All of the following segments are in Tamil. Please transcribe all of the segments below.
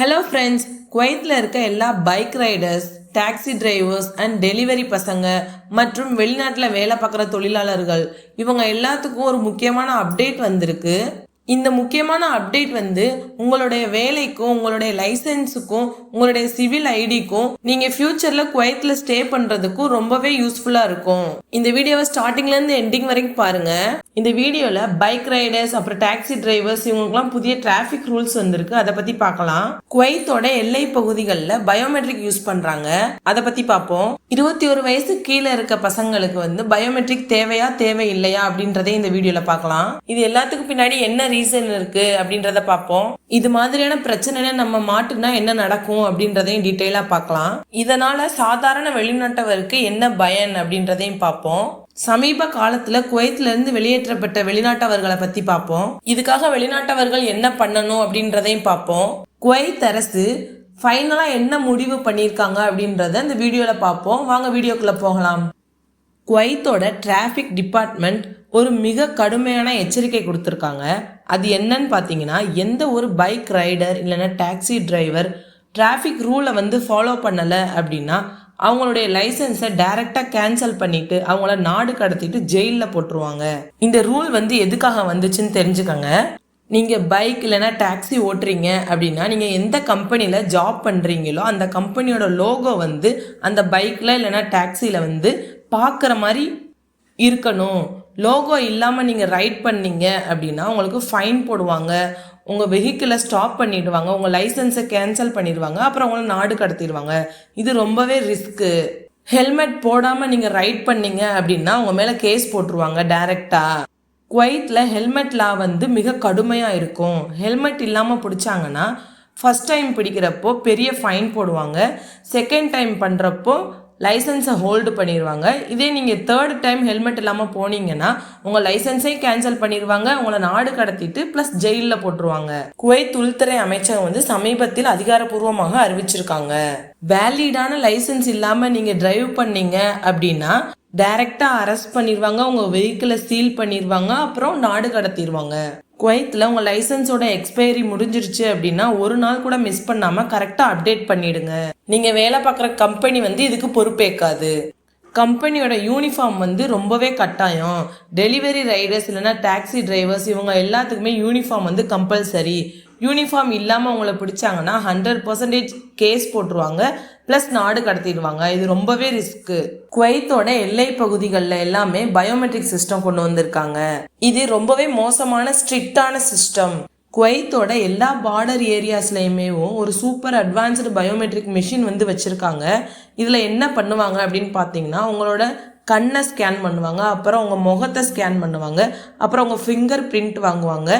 ஹலோ ஃப்ரெண்ட்ஸ் குவைத்தில் இருக்க எல்லா bike riders taxi drivers and delivery பசங்க மற்றும் வெளிநாட்டில் வேலை பார்க்குற தொழிலாளர்கள் இவங்க எல்லாத்துக்கும் ஒரு முக்கியமான அப்டேட் வந்திருக்கு. இந்த முக்கியமான அப்டேட் வந்து உங்களுடைய வேலைக்கும் உங்களுடைய லைசன்ஸுக்கும் உங்களுடைய சிவில் ஐடிக்கும் நீங்க ஃபியூச்சர்ல குவைத்தில் ஸ்டே பண்றதுக்கும் ரொம்பவே யூஸ்ஃபுல்லா இருக்கும். இந்த வீடியோவை ஸ்டார்டிங்ல இருந்து எண்டிங் வரைக்கும் பாருங்க. இந்த வீடியோல பைக் ரைடர்ஸ் அப்புறம் டாக்ஸி டிரைவர்ஸ் இவங்களுக்குலாம் புதிய டிராஃபிக் ரூல்ஸ் வந்திருக்கு. அதை பத்தி பார்க்கலாம் குவைத்தோட எல்லை பகுதிகளில் பயோமெட்ரிக் யூஸ் பண்றாங்க. அதை பத்தி பார்ப்போம் இருபத்தி ஒரு வயசு கீழே இருக்க பசங்களுக்கு வந்து பயோமெட்ரிக் தேவையா தேவை இல்லையா அப்படின்றதே இந்த வீடியோல பார்க்கலாம் இது எல்லாத்துக்கும் பின்னாடி என்ன ரீசன் இருக்கு அப்படின்றத பார்ப்போம். இது மாதிரியான பிரச்சனை நம்ம மாட்டுனா என்ன நடக்கும் அப்படின்றதையும் டீட்டெயிலா பார்க்கலாம். இதனால சாதாரண வெளிநாட்டவருக்கு என்ன பயன் அப்படின்றதையும் பார்ப்போம். சமீப காலத்துல குவைத்ல இருந்து வெளியேற்றப்பட்ட வெளிநாட்டவர்களை பத்தி பார்ப்போம். இதுக்காக வெளிநாட்டவர்கள் என்ன பண்ணணும் அப்படின்றதையும் பார்ப்போம். குவைத் அரசு ஃபைனலாக என்ன முடிவு பண்ணியிருக்காங்க அப்படின்றத இந்த வீடியோவில் பார்ப்போம். வாங்க வீடியோக்குள்ளே போகலாம். குவைத்தோட டிராஃபிக் டிபார்ட்மெண்ட் ஒரு மிக கடுமையான எச்சரிக்கை கொடுத்துருக்காங்க. அது என்னன்னு பார்த்தீங்கன்னா எந்த ஒரு பைக் ரைடர் இல்லைன்னா டாக்ஸி டிரைவர் டிராஃபிக் ரூலை வந்து ஃபாலோ பண்ணலை அப்படின்னா அவங்களுடைய லைசன்ஸை டைரெக்டாக கேன்சல் பண்ணிட்டு அவங்கள நாடு கடத்திட்டு ஜெயிலில் போட்டுருவாங்க. இந்த ரூல் வந்து எதுக்காக வந்துச்சுன்னு தெரிஞ்சுக்கோங்க. நீங்கள் பைக் இல்லைன்னா டாக்ஸி ஓட்டுறீங்க அப்படின்னா நீங்கள் எந்த கம்பெனியில் ஜாப் பண்ணுறீங்களோ அந்த கம்பெனியோட லோகோ வந்து அந்த பைக்கில் இல்லைன்னா டாக்ஸியில் வந்து பார்க்குற மாதிரி இருக்கணும். லோகோ இல்லாமல் நீங்கள் ரைட் பண்ணீங்க அப்படின்னா உங்களுக்கு ஃபைன் போடுவாங்க. உங்கள் வெஹிக்கிளை ஸ்டாப் பண்ணிடுவாங்க. உங்கள் லைசன்ஸை கேன்சல் பண்ணிடுவாங்க. அப்புறம் உங்களை நாடு கடத்திடுவாங்க. இது ரொம்பவே ரிஸ்க்கு ஹெல்மெட் போடாமல் நீங்கள் ரைட் பண்ணீங்க அப்படின்னா உங்கள் மேலே கேஸ் போட்டுருவாங்க டைரெக்டாக குவைத்தில் ஹெல்மெட் லா வந்து மிக கடுமையாக இருக்கும். ஹெல்மெட் இல்லாமல் பிடிச்சாங்கன்னா ஃபஸ்ட் டைம் பிடிக்கிறப்போ பெரிய ஃபைன் போடுவாங்க. செகண்ட் டைம் பண்ணுறப்போ லைசன்ஸை ஹோல்டு பண்ணிடுவாங்க இதே நீங்கள் தேர்ட் டைம் ஹெல்மெட் இல்லாமல் போனீங்கன்னா உங்கள் லைசன்ஸே கேன்சல் பண்ணிடுவாங்க உங்களை நாடு கடத்திட்டு ப்ளஸ் ஜெயிலில் போட்டுருவாங்க. குவைத் உள்துறை அமைச்சகம் வந்து சமீபத்தில் அதிகாரப்பூர்வமாக அறிவிச்சிருக்காங்க. வேலிடான லைசன்ஸ் இல்லாமல் நீங்கள் டிரைவ் பண்ணீங்க அப்படின்னா டைரெக்டாக அரெஸ்ட் பண்ணிடுவாங்க உங்கள் வெஹிக்கிளை சீல் பண்ணிடுவாங்க அப்புறம் நாடு கடத்திடுவாங்க குவைத்தில் உங்கள் லைசன்ஸோட எக்ஸ்பைரி முடிஞ்சிருச்சு அப்படின்னா ஒரு நாள் கூட மிஸ் பண்ணாமல் கரெக்டாக அப்டேட் பண்ணிடுங்க. நீங்கள் வேலை பார்க்குற கம்பெனி வந்து இதுக்கு பொறுப்பேற்காது. கம்பெனியோட யூனிஃபார்ம் வந்து ரொம்பவே கட்டாயம். டெலிவரி ரைடர்ஸ் இல்லைன்னா டாக்ஸி டிரைவர்ஸ் இவங்க எல்லாத்துக்குமே யூனிஃபார்ம் வந்து கம்பல்சரி யூனிஃபார்ம் இல்லாமல் அவங்கள பிடிச்சாங்கன்னா ஹண்ட்ரட் பர்சன்டேஜ் கேஸ் போட்டுருவாங்க. ப்ளஸ் நாடு கடத்திடுவாங்க. இது ரொம்பவே ரிஸ்க்கு குவைத்தோட எல்லை பகுதிகளில் எல்லாமே பயோமெட்ரிக் சிஸ்டம் கொண்டு வந்திருக்காங்க. இது ரொம்பவே மோசமான ஸ்ட்ரிக்டான சிஸ்டம் குவைத்தோட எல்லா பார்டர் ஏரியாஸ்லையுமே ஒரு சூப்பர் அட்வான்ஸ்டு பயோமெட்ரிக் மிஷின் வந்து வச்சுருக்காங்க. இதில் என்ன பண்ணுவாங்க அப்படின்னு பார்த்தீங்கன்னா உங்களோட கண்ணை ஸ்கேன் பண்ணுவாங்க. அப்புறம் உங்கள் முகத்தை ஸ்கேன் பண்ணுவாங்க. அப்புறம் உங்கள் ஃபிங்கர் பிரிண்ட் வாங்குவாங்க.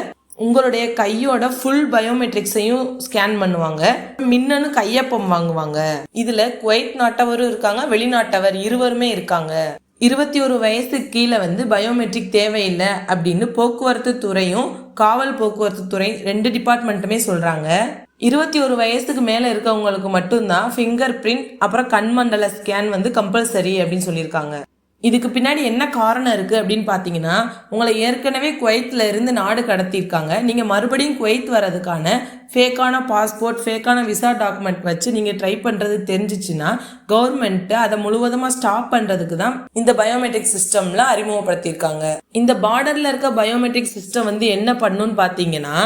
உங்களுடைய கையோட ஃபுல் பயோமெட்ரிக்ஸையும் ஸ்கேன் பண்ணுவாங்க. மின்னணு கையொப்பம் வாங்குவாங்க. இதுல குவைத் நாட்டவரும் இருக்காங்க வெளிநாட்டவர் இருவருமே இருக்காங்க. இருபத்தி ஒரு வயசு கீழே வந்து பயோமெட்ரிக் தேவையில்லை அப்படின்னு போக்குவரத்து துறையும் காவல் போக்குவரத்து துறை ரெண்டு டிபார்ட்மெண்ட்டுமே சொல்றாங்க. இருபத்தி ஒரு வயசுக்கு மேலே இருக்கவங்களுக்கு மட்டும்தான் ஃபிங்கர் பிரிண்ட் அப்புறம் கண்மண்டல ஸ்கேன் வந்து கம்பல்சரி அப்படின்னு சொல்லியிருக்காங்க. இதுக்கு பின்னாடி என்ன காரணம் இருக்குது அப்படின்னு பார்த்தீங்கன்னா உங்களை ஏற்கனவே குவைத்தில் இருந்து நாடு கடத்தியிருக்காங்க. நீங்கள் மறுபடியும் குவைத் வர்றதுக்கான ஃபேக்கான பாஸ்போர்ட் ஃபேக்கான விசா டாக்குமெண்ட் வச்சு நீங்கள் ட்ரை பண்ணுறது தெரிஞ்சிச்சுன்னா கவர்மெண்ட்டு அதை முழுவதுமாக ஸ்டாப் பண்ணுறதுக்கு தான் இந்த பயோமெட்ரிக் சிஸ்டமில் அறிமுகப்படுத்தியிருக்காங்க. இந்த பார்டரில் இருக்க பயோமெட்ரிக் சிஸ்டம் வந்து என்ன பண்ணுன்னு பார்த்தீங்கன்னா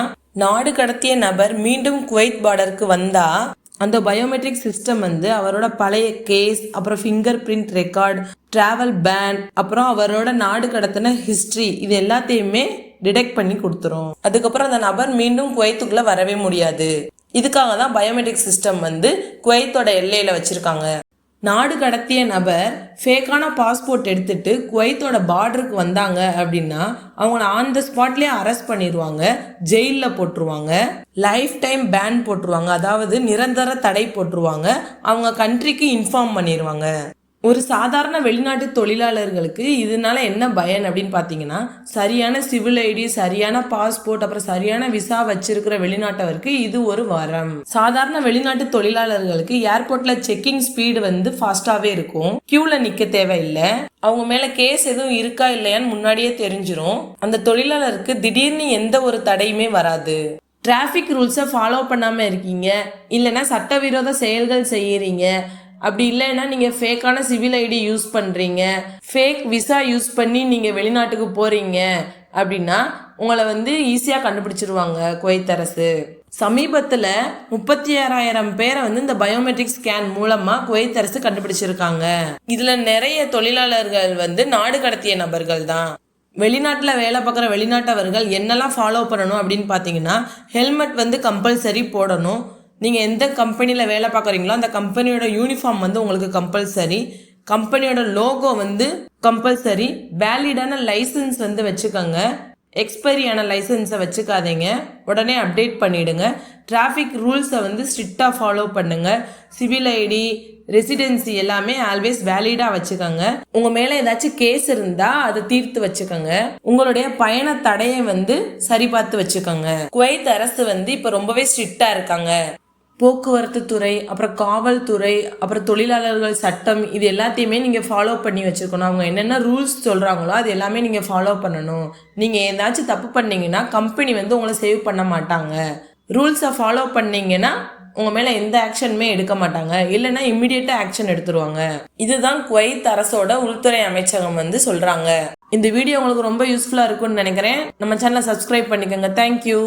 நாடு கடத்திய நபர் மீண்டும் குவைத் பார்டருக்கு வந்தால் அந்த பயோமெட்ரிக் சிஸ்டம் வந்து அவரோட பழைய கேஸ் அப்புறம் finger print record travel ban அப்புறம் அவரோட நாடு கடத்தின ஹிஸ்ட்ரி இது எல்லாத்தையுமே டிடெக்ட் பண்ணி கொடுத்துரும். அதுக்கப்புறம் அந்த நபர் மீண்டும் குவைத்துக்குள்ள வரவே முடியாது. இதுக்காக தான் பயோமெட்ரிக் சிஸ்டம் வந்து குவைத்தோட எல்லையில வச்சிருக்காங்க. நாடு கடத்திய நபர் ஃபேக்கான பாஸ்போர்ட் எடுத்துட்டு குவைத்தோட பார்டருக்கு வந்தாங்க அப்படின்னா அவங்கள ஆன் த ஸ்பாட்லேயே அரெஸ்ட் பண்ணிடுவாங்க ஜெயிலில் போட்டுருவாங்க லைஃப் டைம் பேன் போட்டுருவாங்க அதாவது நிரந்தர தடை போட்டுருவாங்க அவங்க கண்ட்ரிக்கு இன்ஃபார்ம் பண்ணிடுவாங்க ஒரு சாதாரண வெளிநாட்டு தொழிலாளர்களுக்கு இதனால என்ன பயன் அப்படின்னு பார்த்தீங்கன்னா சரியான சிவில் ஐடி சரியான பாஸ்போர்ட் அப்புறம் சரியான விசா வச்சிருக்கிற வெளிநாட்டவருக்கு இது ஒரு வரம். சாதாரண வெளிநாட்டு தொழிலாளர்களுக்கு ஏர்போர்ட்ல செக்கிங் ஸ்பீடு வந்து ஃபாஸ்டாவே இருக்கும். கியூல நிக்க தேவையில்லை. அவங்க மேல கேஸ் எதுவும் இருக்கா இல்லையான்னு முன்னாடியே தெரிஞ்சிடும் அந்த தொழிலாளருக்கு திடீர்னு எந்த ஒரு தடையுமே வராது. டிராஃபிக் ரூல்ஸை ஃபாலோ பண்ணாமல் இருக்கீங்க. இல்லைன்னா சட்டவிரோத செயல்கள் செய்கிறீங்க அப்படி இல்லைன்னா நீங்கள் ஃபேக்கான சிவில் ஐடி யூஸ் பண்ணுறீங்க ஃபேக் விசா யூஸ் பண்ணி நீங்கள் வெளிநாட்டுக்கு போகிறீங்க அப்படின்னா உங்களை வந்து ஈஸியாக கண்டுபிடிச்சிருவாங்க குவைத் அரசு. சமீபத்தில் முப்பத்தி ஆறாயிரம் பேரை வந்து இந்த பயோமெட்ரிக் ஸ்கேன் மூலமாக குவைத் அரசு கண்டுபிடிச்சிருக்காங்க. இதில் நிறைய தொழிலாளர்கள் வந்து நாடு கடத்திய நபர்கள் தான். வெளிநாட்டில் வேலை பார்க்குற வெளிநாட்டவர்கள் என்னெல்லாம் ஃபாலோ பண்ணணும் அப்படின்னு பார்த்தீங்கன்னா ஹெல்மெட் வந்து கம்பல்சரி போடணும். நீங்கள் எந்த கம்பெனியில் வேலை பார்க்குறீங்களோ அந்த கம்பெனியோட யூனிஃபார்ம் வந்து உங்களுக்கு கம்பல்சரி கம்பெனியோட லோகோ வந்து கம்பல்சரி வேலிடான லைசன்ஸ் வந்து வச்சுக்கோங்க. எக்ஸ்பைரியான லைசன்ஸை வச்சுக்காதீங்க. உடனே அப்டேட் பண்ணிவிடுங்க டிராஃபிக் ரூல்ஸை வந்து ஸ்ட்ரிக்டாக ஃபாலோ பண்ணுங்கள் சிவில் ஐடி ரெசிடென்சி எல்லாமே ஆல்வேஸ் வேலிடாக வச்சுக்கோங்க. உங்கள் மேலே ஏதாச்சும் கேஸ் இருந்தால் அதை தீர்த்து வச்சுக்கோங்க. உங்களுடைய பயண தடையை வந்து சரி பார்த்து வச்சுக்கோங்க. குவைத் அரசு வந்து இப்போ ரொம்பவே ஸ்ட்ரிக்டாக இருக்காங்க. போக்குவரத்து துறை அப்புறம் காவல்துறை அப்புறம் தொழிலாளர்கள் சட்டம் இது எல்லாத்தையுமே நீங்கள் ஃபாலோ பண்ணி வச்சுருக்கணும். அவங்க என்னென்ன ரூல்ஸ் சொல்கிறாங்களோ அது எல்லாமே நீங்கள் ஃபாலோ பண்ணணும். நீங்கள் ஏதாச்சும் தப்பு பண்ணிங்கன்னா கம்பெனி வந்து உங்களை சேவ் பண்ண மாட்டாங்க. ரூல்ஸை ஃபாலோ பண்ணீங்கன்னா உங்கள் மேலே எந்த ஆக்ஷனுமே எடுக்க மாட்டாங்க. இல்லைன்னா இம்மிடியட்டாக ஆக்ஷன் எடுத்துருவாங்க. இதுதான் குவைத் அரசோட உள்துறை அமைச்சகம் வந்து சொல்கிறாங்க இந்த வீடியோ உங்களுக்கு ரொம்ப யூஸ்ஃபுல்லாக இருக்கும்னு நினைக்கிறேன். நம்ம சேனலை சப்ஸ்கிரைப் பண்ணிக்கோங்க. தேங்க்யூ